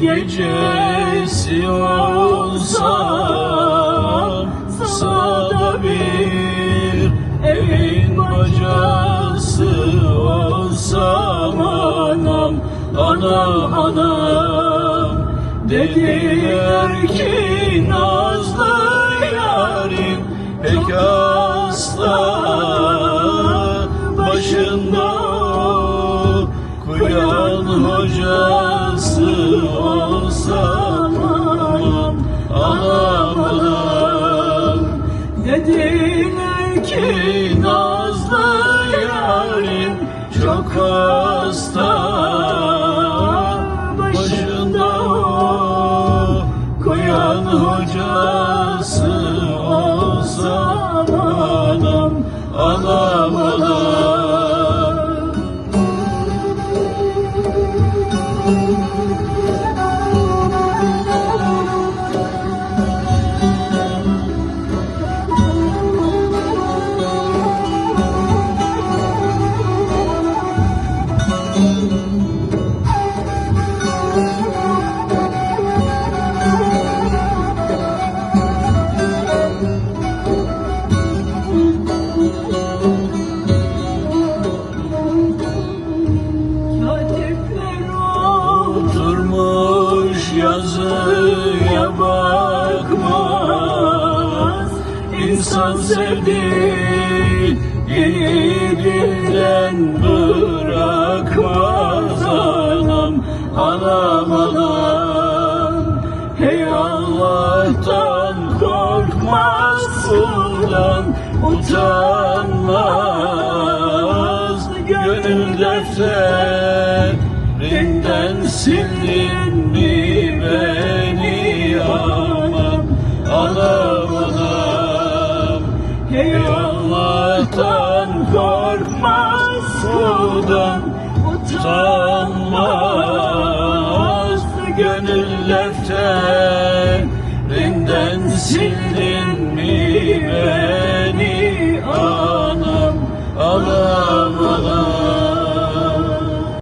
gecesi olsam Sağda bir evin bacası olsam Anam, anam, anam Dediler ki nazlı yarim pek hasta Başında kuyan hocası Dediler ki nazlı yarim çok hasta yazıya bakmaz. İnsan sevdiğini dilden bırakmaz Anam, anam, anam. Hey Allah'tan korkmaz kuldan utanmaz. Gönül defterinden sildin mi Allah'tan korkmaz kuldan. Utanmaz Gönül defterinden sildin mi